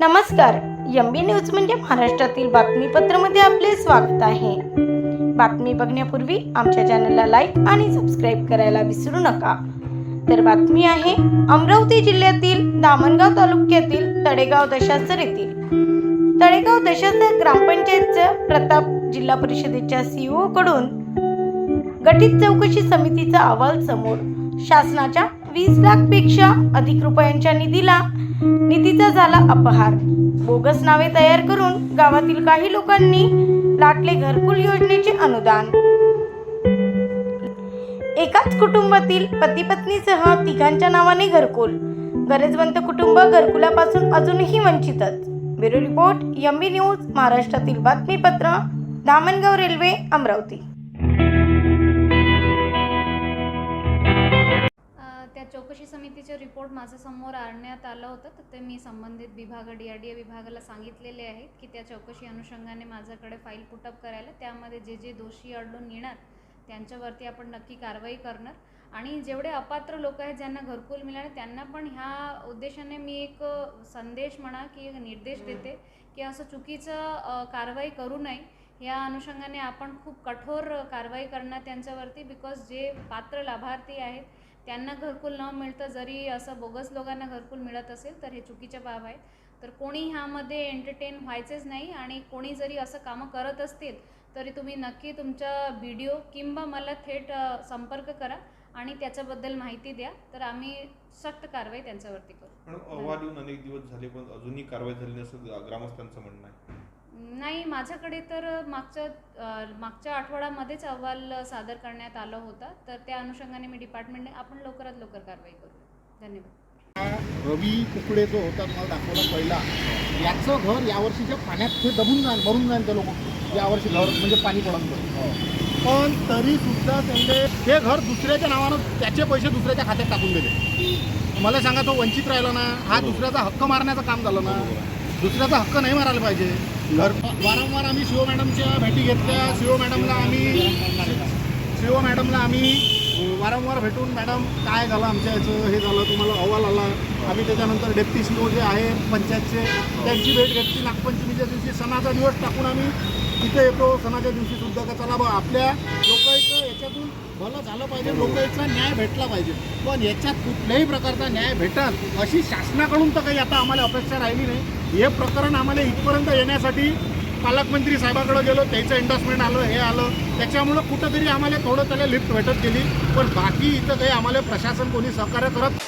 नमस्कार एम बी न्यूज म्हणजे महाराष्ट्रातील बातमीपत्रामध्ये आपले स्वागत आहे. बातमी बघण्यापूर्वी आमच्या चॅनलला लाईक आणि सबस्क्राईब करायला विसरू नका. तर बातमी आहे अमरावती जिल्ह्यातील दामणगाव तालुक्यातील तळेगाव दशासर येथील तळेगाव दशासर ग्रामपंचायतचं प्रताप जिल्हा परिषदेच्या सीईओ कडून गठीत चौकशी समितीचा अहवाल समोर शासनाच्या वीस लाखपेक्षा अधिक रुपयांच्या निधीला निधीचा झाला अपहार. बोगस नावे तयार करून गावातील काही लोकांनी लाटले घरकुल योजनेचे अनुदान. एकाच कुटुंबातील पती पत्नीसह तिघांच्या नावाने घरकुल. गरजवंत कुटुंब घरकुलापासून अजूनही वंचितच. Bureau report M B news महाराष्ट्रातील बातमीपत्र दामणगाव रेल्वे अमरावती. चौकशी समितीचे रिपोर्ट माझ्यासमोर आणण्यात आलं होतं तर ते मी संबंधित विभाग डी आर डी ए विभागाला सांगितलेले आहेत की त्या चौकशी अनुषंगाने माझ्याकडे फाईल पुटअप करायला त्यामध्ये जे जे दोषी आढळून येणार त्यांच्यावरती आपण नक्की कारवाई करणार. आणि जेवढे अपात्र लोक आहेत ज्यांना घरकुल मिळाले त्यांना पण ह्या उद्देशाने मी एक संदेश म्हणा की एक निर्देश देते की असं चुकीचं कारवाई करू नये. या अनुषंगाने आपण खूप कठोर कारवाई करणार त्यांच्यावरती बिकॉज जे पात्र लाभार्थी आहेत त्यांना घरकुल न मिळतं जरी असं बोगस लोकांना घरकुल मिळत असेल तर हे चुकीच्या बाब आहे तर कोणी ह्यामध्ये एंटरटेन व्हायचेच नाही आणि कोणी जरी असं कामं करत असतील तरी तुम्ही नक्की तुमचा व्हिडिओ किंवा मला थेट संपर्क करा आणि त्याच्याबद्दल माहिती द्या. तर आम्ही सक्त कारवाई त्यांच्यावरती करू. पण अहवाल येऊन अनेक दिवस झाले पण अजूनही कारवाई झाली असं ग्रामस्थांचं म्हणणं आहे. नाही माझ्याकडे तर मागच्या मागच्या आठवड्यामध्येच अहवाल सादर करण्यात आलं होता. तर त्या अनुषंगाने मी डिपार्टमेंटने आपण लवकरात लवकर कारवाई करू. धन्यवाद. रवी कुकडे जो होता तुम्हाला दाखवला पहिला याचं घर यावर्षीच्या पाण्यात ते दबून जाईल भरून जाईल ते लोक. यावर्षी घर म्हणजे पाणी पडत पण तरी सुद्धा त्यांचे हे घर दुसऱ्याच्या नावानं त्याचे पैसे दुसऱ्याच्या खात्यात टाकून दिले. मला सांगा तो वंचित राहिला ना? हा दुसऱ्याचा हक्क मारण्याचं काम झालं ना? दुसऱ्याचा हक्क नाही मारायला पाहिजे. घर. वारंवार आम्ही शिव मॅडमच्या भेटी घेतल्या. शिव मॅडमला आम्ही शिव मॅडमला आम्ही वारंवार भेटून मॅडम काय झालं आमच्या याचं? हे झालं तुम्हाला अहवाल आम्ही त्याच्यानंतर डेप्टी सी जे आहे पंचायतचे त्यांची भेट घेतली. नागपंचमीच्या दिवशी सणाचा दिवस टाकून आम्ही तिथे येतो. सणाच्या दिवशी सुद्धा का चला बा आपल्या लोकांचं याच्यातून भलं झालं पाहिजे लोकांचा न्याय भेटला पाहिजे. पण याच्यात कुठल्याही प्रकारचा न्याय भेटल अशी शासनाकडून तर काही आता आम्हाला अपेक्षा राहिली नाही. हे प्रकरण आम्हाला इथपर्यंत येण्यासाठी पालकमंत्री साहेबाकडे गेलो त्याचं इंडस्टमेंट आलं हे आलं. त्याच्यामुळं कुठंतरी आम्हाला थोडं त्याला लिफ्ट भेटत गेली. पण बाकी इथं काही आम्हाला प्रशासन कोणी सहकार्य करत